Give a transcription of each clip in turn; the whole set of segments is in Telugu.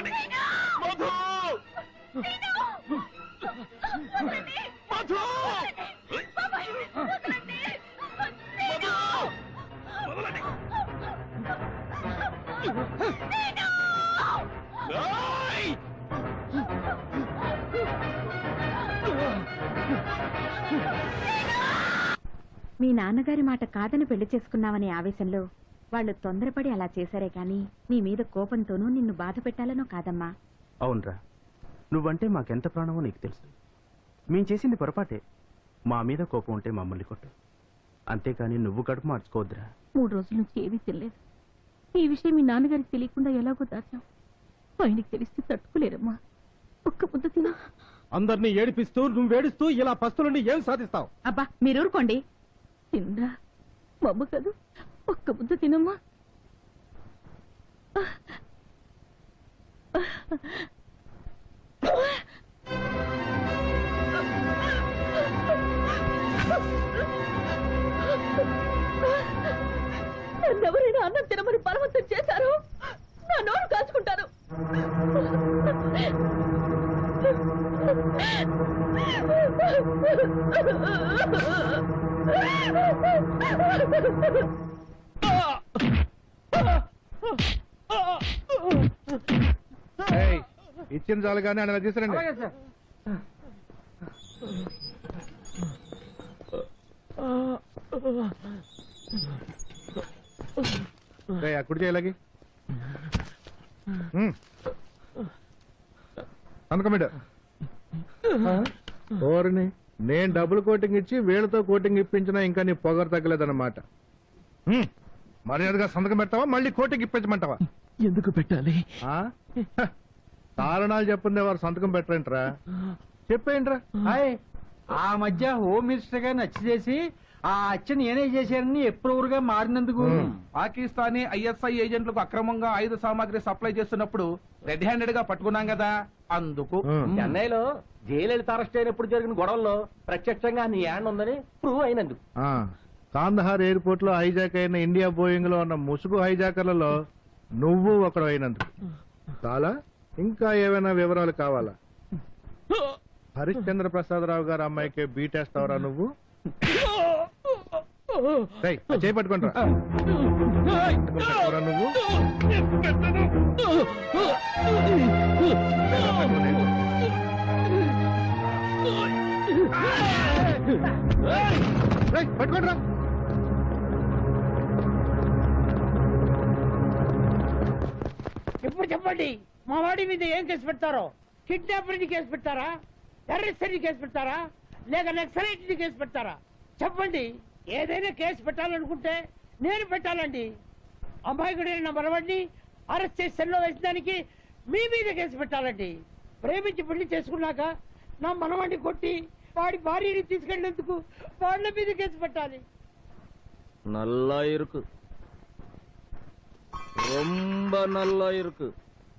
మధు! మధు! మధు మీ నాన్నగారి మాట కాదని పెళ్ళి చేసుకున్నామనే ఆవేశంలో వాళ్ళు తొందరపడి అలా చేశారే కాని నీ మీద కోపంతోనూ నిన్ను బాధ పెట్టాలనో కాదమ్మా. అవునరా. నువ్వంటే మాకెంత ప్రాణమో నీకు తెలుసు. మేం చేసింది పొరపాటే. మా మీద కోపం ఉంటే మమ్మల్ని కొట్టు. అంతేకాని నువ్వు కడుపు మార్చుకోవద్దురా. మూడు రోజుల నుంచి ఏమీ తెలియదు ఈ విషయం మీ నాన్నగారికి తెలియకుండా ఎలాగో దాచాం. ఆయనకి తెలిస్తే తట్టుకోలేరమ్మా. ఒక్క ముద్ద తినా. అందరినీ ఏడిపిస్తూ నువ్వు ఏడుస్తూ ఇలా పస్తులుండి ఏం సాధిస్తావు? అబ్బా మీరు ఊరుకోండి తిందా మా అమ్మ కాదు. ఒక్క ముద్ద తినమ్మా. నన్నెవరైనా అన్నం తినమని బలవంతం చేశారు నా నోరు కాచుకుంటాను ఇచ్చిన చాలు కానీ అని తీసుకురండి రేయ్, ఆ కుడి చేయలాగి అనుకోమిడ ఓరిని నేను డబుల్ కోటింగ్ ఇచ్చి వీళ్ళతో కోటింగ్ ఇప్పించినా ఇంకా నీ పొగరు తగ్గలేదన్నమాట. మర్యాదగా సంతకం పెడతావా మళ్ళీ కోటింగ్ ఇప్పించమంటావా ఎందుకు పెట్టాలి ఆ? హ. కారణాలు చెప్పుండే వారు సంతకం పెట్టరేంట్రా చెప్పేంట్రా హాయ్ ఆ మధ్య హోమ్ మినిస్టర్గా నచ్చి చేసి ఆ అచ్చ నేనే చేశానని ఎప్పుడు మారినందుకు. పాకిస్తానీ ఐఎస్ఐ ఏజెంట్లకు అక్రమంగా ఆయుధ సామాగ్రి సప్లై చేస్తున్నప్పుడు రెడ్ హ్యాండెడ్గా పట్టుకున్నాం కదా అందుకు. చెన్నైలో జయలలిత అరెస్ట్ అయినప్పుడు జరిగిన గొడవల్లో ప్రత్యక్షంగా నీ యాన్ ఉందని ప్రూవ్ అయినందుకు ఆ, కాందహార్ ఎయిర్పోర్ట్లో హైజాక్ అయిన ఇండియా బోయింగ్లో ఉన్న ముసుగు హైజాకర్లలో నువ్వు ఒకడు అయినందుకు చాలా? ఇంకా ఏమైనా వివరాలు కావాలా? హరిశ్చంద్ర ప్రసాదరావు గారు అమ్మాయికి బీటేస్తావరా నువ్వు? రేయ్, ఆ చేయి పట్టుకుంటా నువ్వు పట్టుకోండి చెప్పండి. మా వాడి మీద ఏం కేసు పెడతారో? కిడ్నాపర్ కేసు పెడతారా? టెర్రరిస్ట్ కేసు పెడతారా? లేక నక్సలైట్ని కేసు పెడతారా? చెప్పండి. ఏదైనా కేసు పెట్టాలనుకుంటే నేను పెట్టాలండి. అమాయకుడైన నా మనవాడిని అరెస్ట్ చేసి సెల్లో వేసడానికి మీ మీద కేసు పెట్టాలండి. ప్రేమించి పెళ్ళి చేసుకున్నాక నా మనవాడిని కొట్టి వాడి భార్యని తీసుకెళ్ళినందుకు వాళ్ళ మీద కేసు పెట్టాలి. నల్లా ఇరుకు. నల్లా ఇరుకు.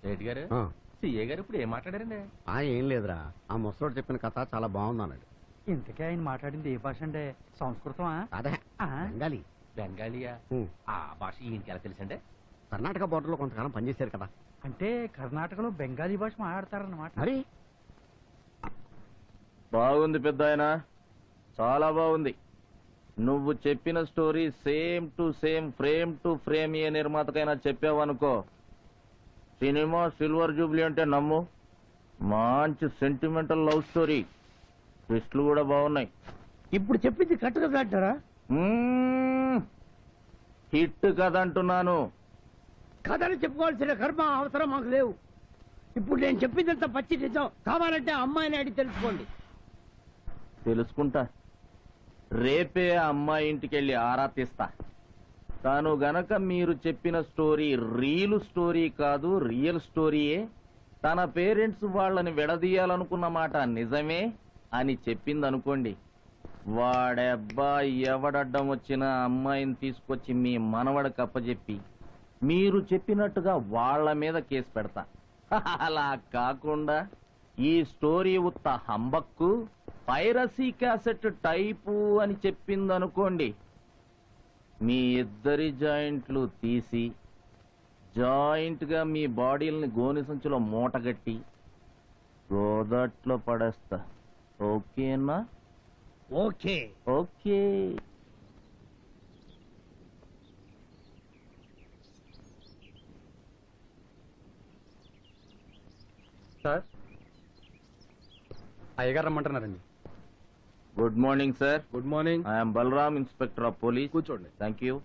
రెడ్డి గారు? సిఏ గారు ఇప్పుడు ఏం మాట్లాడారండి? ఆ ఏం లేదురా. ఆ ముసలోడు చెప్పిన కథ చాలా బాగుందన్నాడు. ఇంతకే ఆయన మాట్లాడింది ఏ భాష అంటే సంస్కృతమా? అదే ఆ? బెంగాలీ. బెంగాలీయా? ఉం. ఆ భాష ఈయనకి ఎలా తెలుసండి? కర్ణాటక బోర్డర్లో కొంతకాలం పనిచేశారు కదా. అంటే కర్ణాటకలో బెంగాలీ భాష మాట్లాడతారన్నమాట. మరి? బాగుంది పెద్ద ఆయన చాలా బాగుంది. నువ్వు చెప్పిన story same to same frame to frame ఏ నిర్మాతకైనా చెప్పావనుకో సినిమా సిల్వర్ జూబ్లీ అంటే నమ్ము. మంచి సెంటిమెంటల్ లవ్ స్టోరీ ట్విస్ట్లు కూడా బాగున్నాయి. ఇప్పుడు చెప్పింది కట్టు కదా అంటారా. హిట్ కదంటున్నాను. కథలు చెప్పుకోవాల్సిన కర్మ అవసరం మాకు లేవు. ఇప్పుడు నేను చెప్పిందంత పచ్చి నిజం. కావాలంటే అమ్మాయిని అడిగి తెలుసుకోండి. తెలుసుకుంటా. రేపే అమ్మాయి ఇంటికెళ్ళి ఆరా తీస్తా. తాను గనక మీరు చెప్పిన స్టోరీ రీల్ స్టోరీ కాదు రియల్ స్టోరీయే తన పేరెంట్స్ వాళ్ళని విడదీయాలనుకున్న మాట నిజమే అని చెప్పిందనుకోండి వాడబ్బా వాడెబ్బా ఎవడడ్డం వచ్చిన అమ్మాయిని తీసుకొచ్చి మీ మనవడికి అప్పచెప్పి మీరు చెప్పినట్టుగా వాళ్ళ మీద కేసు పెడతా. అలా కాకుండా ఈ స్టోరీ ఉత్త హంబక్కు పైరసీ క్యాసెట్ టైపు అని చెప్పిందనుకోండి మీ ఇద్దరి జాయింట్లు తీసి జాయింట్గా మీ బాడీలని గోని సంచిలో మూటగట్టి గోదట్లో పడేస్తా. ఓకేనా ఓకే. ఓకే. సార్? అయ్యగారు రమ్మంటున్నారండి. Good morning sir good morning I'm Balram inspector of police కూర్చోండి. థ్యాంక్ యూ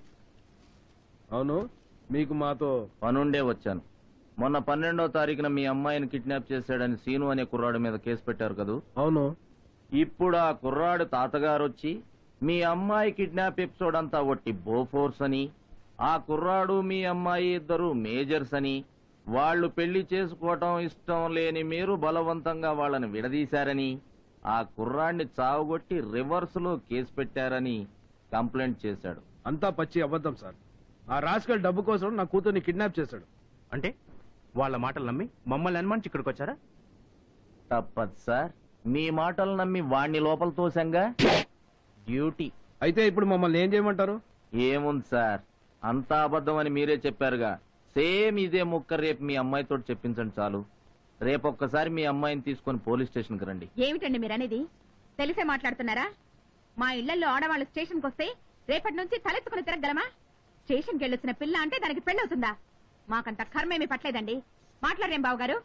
అవును మీకు మాతో పనుండే వచ్చాను. మొన్న పన్నెండో తారీఖున మీ అమ్మాయిని కిడ్నాప్ చేశాడని సీను అనే కుర్రాడి మీద కేసు పెట్టారు కదూ? అవును. ఇప్పుడు ఆ కుర్రాడు తాతగారు వచ్చి మీ అమ్మాయి కిడ్నాప్ ఎపిసోడ్ అంతా ఒట్టి బోఫోర్స్ అని ఆ కుర్రాడు మీ అమ్మాయి ఇద్దరు మేజర్స్ అని వాళ్ళు పెళ్ళి చేసుకోవటం ఇష్టం లేని మీరు బలవంతంగా వాళ్ళని విడదీశారని ఆ కుర్రాడిని చావుగొట్టి రివర్స్లో కేసు పెట్టారని కంప్లైంట్ చేశాడు. అంతా పచ్చి అబద్ధం సార్. ఆ రాస్కల్ డబ్బు కోసం నా కూతుర్ని కిడ్నాప్ చేశాడు. అంటే వాళ్ళ మాటలు నమ్మి మమ్మల్ని అనుమానించి ఇక్కడికి వచ్చారా? తప్పదు సార్. మీ మాటలు నమ్మి వాణ్ణి లోపల తోసంగా డ్యూటీ. అయితే ఇప్పుడు మమ్మల్ని ఏం చేయమంటారు? ఏముంది సార్? అంతా అబద్ధం అని మీరే చెప్పారుగా. సేమ్ ఇదే ముక్క రేపు మీ అమ్మాయితో చెప్పించండి చాలు. రేపు ఒక్కసారి మీ అమ్మాయిని తీసుకొని పోలీస్ స్టేషన్కి రండి. ఏమిటండి మీరనేది? తెలిసే మాట్లాడుతున్నారా? మా ఇళ్ళలో ఆడవాళ్ళు స్టేషన్కి వస్తే రేపటి నుంచి తలెత్తుకుని తిరగలమా స్టేషన్కి వెళ్ళొచ్చిన పిల్ల అంటే దానికి పెళ్ళవుతుందా? మాకంత కర్మేమి పట్టలేదండి. మాట్లాడరేం బాబు గారు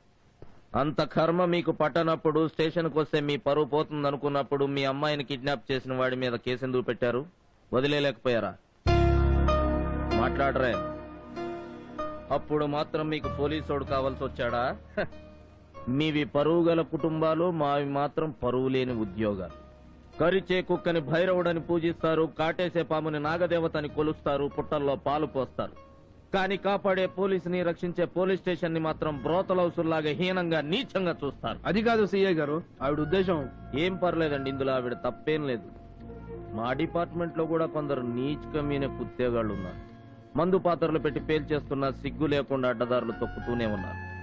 అంత కర్మ మీకు పట్టనప్పుడు స్టేషన్కి వస్తే మీ పరువు పోతుంది అనుకున్నప్పుడు మీ అమ్మాయిని కిడ్నాప్ చేసిన వాడి మీద కేసు ఎందుకు పెట్టారు? వదిలేలేకపోయారా మాట్లాడరే. అప్పుడు మాత్రం మీకు పోలీసోడు కావాల్సి వచ్చాడా. మీవి పరువు గల కుటుంబాలు మావి మాత్రం పరువు లేని ఉద్యోగాలు. కరిచే కుక్కని భైరవుడని పూజిస్తారు కాటేసే పాముని నాగదేవతని కొలుస్తారు పుట్టల్లో పాలు పోస్తారు. కానీ కాపాడే పోలీసుని రక్షించే పోలీస్ స్టేషన్ని మాత్రం బ్రోతలౌసుల్లాగా హీనంగా నీచంగా చూస్తారు. అది కాదు సిఐ గారు ఆవిడ ఉద్దేశం. ఏం పర్లేదండి ఇందులో ఆవిడ తప్పేం లేదు. మా డిపార్ట్మెంట్లో కూడా కొందరు నీచ్ కమీనే కుత్తేగాళ్ళు ఉన్నారు మందు పాత్రలు పెట్టి పేల్చేస్తున్న సిగ్గు లేకుండా అడ్డదారులు తొక్కుతూనే ఉన్నారు.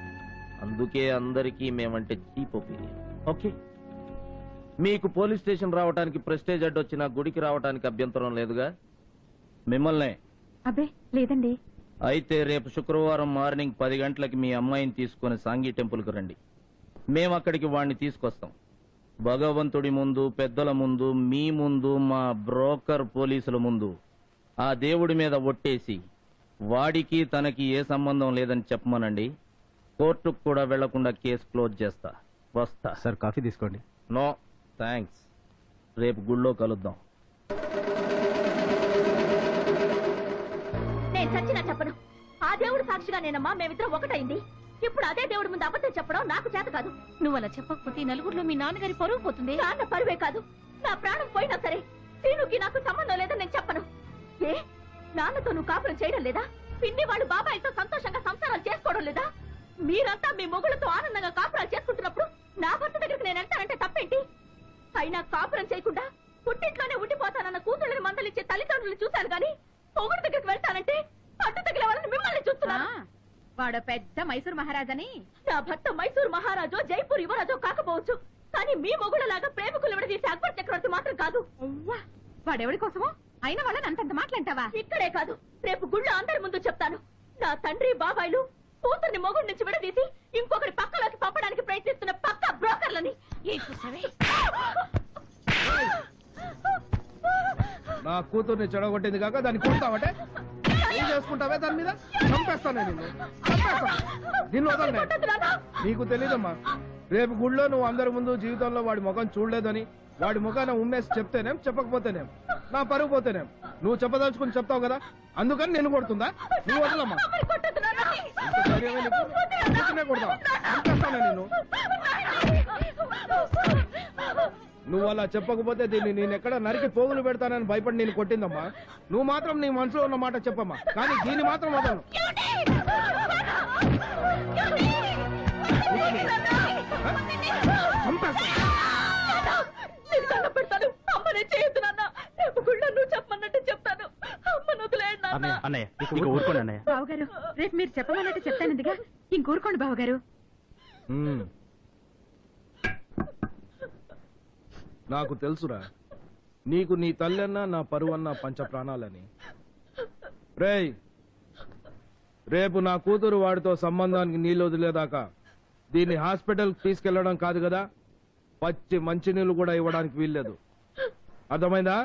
అందుకే అందరికీ మేమంటే చీప్ ఒపీనియన్. ఓకే. మీకు పోలీస్ స్టేషన్ రావడానికి ప్రెస్టేజ్ అడ్డొచ్చిన గుడికి రావడానికి అభ్యంతరం లేదుగా? మిమ్మల్నే. అబ్బే లేదండి. అయితే రేపు శుక్రవారం మార్నింగ్ పది గంటలకి మీ అమ్మాయిని తీసుకొని సాంఘీ టెంపుల్కి రండి. మేము అక్కడికి వాడిని తీసుకొస్తాం. భగవంతుడి ముందు పెద్దల ముందు మీ ముందు మా బ్రోకర్ పోలీసుల ముందు. ఆ దేవుడి మీద ఒట్టేసి వాడికి తనకి ఏ సంబంధం లేదని చెప్పమనండి. కోర్టుకు కూడా వెళ్ళకుండా కేసు క్లోజ్ చేస్తా. వస్తా. సార్ కాఫీ తీసుకోండి. నో థ్యాంక్స్ రేపు గుళ్ళో కలుద్దాం. నేను చచ్చినా చెప్పను. ఆ దేవుడు సాక్షిగా నేనమ్మా మేమిద్దరం ఒకటైంది. ఇప్పుడు అదే దేవుడి ముందు అబద్ధం చెప్పడం నాకు చేత కాదు. నువ్వు అలా చెప్పకపోతే ఈ నలుగురిలో మీ నాన్నగారి పరువు పోతుంది. నాన్న పరువే కాదు. నా ప్రాణం పోయినా సరే సీనుకి నాకు సంబంధం లేదని నేను చెప్పను. ఏ? నాన్నతో నువ్వు కాపురం చేయడం లేదా? పిన్ని వాళ్ళు బాబాయ్తో సంతోషంగా సంసారాలు చేసుకోవడం లేదా? మీరంతా మీ మొగుళ్ళతో ఆనందంగా కాపురాలు చేసుకుంటున్నప్పుడు నా భర్త దగ్గరికి నేను వెళ్తానంటే తప్పేంటి? అయినా కాపురం చేయకుండా పుట్టింట్లోనే ఉండిపోతానన్న కూతుళ్ళని మందలిచ్చే తల్లిదండ్రులు చూశాను గాని మొగుడు దగ్గరికి వెళ్తానంటే అడ్డు వాళ్ళని మిమ్మల్ని చూస్తున్నా వాడు పెద్ద మైసూర్ మహారాజని. నా భర్త మైసూర్ మహారాజో జైపూర్ యువరాజో కాకపోవచ్చు. కానీ మీ మొగుళ్ళలాగా ప్రేమికులు విడదీసే అక్బర్ చక్రవర్తి మాత్రం కాదు. వాడెవడి కోసమో? అయిన వాళ్ళని అంతంత మాట్లాంటావా ఇక్కడే కాదు రేపు గుళ్ళో అందరి ముందు చెప్తాను. నా తండ్రి బాబాయిలు కూతుర్ని మొగుడు నుంచి విడదీసి ఇంకొకరి పక్కలోకి పంపడానికి ప్రయత్నిస్తున్న పక్క బ్రోకర్లని. ఏం చూసావే నా కూతుర్ని చెడగొట్టింది కాక దాన్ని కొడతావటే? ఏం చేసుకుంటావే దాని మీద? చంపేస్తాను నిన్ను. చంపేస్తాను. నిన్ను వదలనే. నీకు తెలీదమ్మా. రేపు గుళ్ళో నువ్వు అందరి ముందు జీవితంలో వాడి ముఖం చూడలేదని వాడి ముఖాన ఉమ్మేసి చెప్తేనేం చెప్పకపోతేనేం నా పరుగు పోతేనేం. నువ్వు చెప్పదలుచుకుని చెప్తావు కదా? అందుకని నేను కొడుతుందా? నువ్వు వదలమ్మా. కొడతావా నువ్వు అలా చెప్పకపోతే దీన్ని నేను ఎక్కడ నరికి పోగులు పెడతానని భయపడి నేను కొట్టిందమ్మా. నువ్వు మాత్రం నీ మనసులో ఉన్న మాట చెప్పమ్మా. కానీ దీన్ని మాత్రం వదలను. చంపేస్తాను. నేను నాన్న రేపు గుళ్ళో నువ్వు చెప్పమన్నట్టు చెప్తాను అమ్మను వదిలేయండి నాన్న. అన్నయ్య అన్నయ్య ఇక ఊరుకోండి అన్నయ్య. బావగారు రేపు మీరు చెప్పమన్నట్టు చెప్తానందిగా. ఇంకూరుకోండి బావగారు. మ్మ్. నాకు తెలుసురా నీకు నీ తల్లన్నా నా పరువన్నా పంచ ప్రాణాలని. రేయ్ రేపు నా కూతురు వాడితో సంబంధానికి నీళ్ళు వదిలేదాకా దీన్ని హాస్పిటల్ తీసుకెళ్ళడం కాదు కదా? పచ్చి మంచినీళ్ళు కూడా ఇవ్వడానికి వీల్లేదు. అర్థమైందా?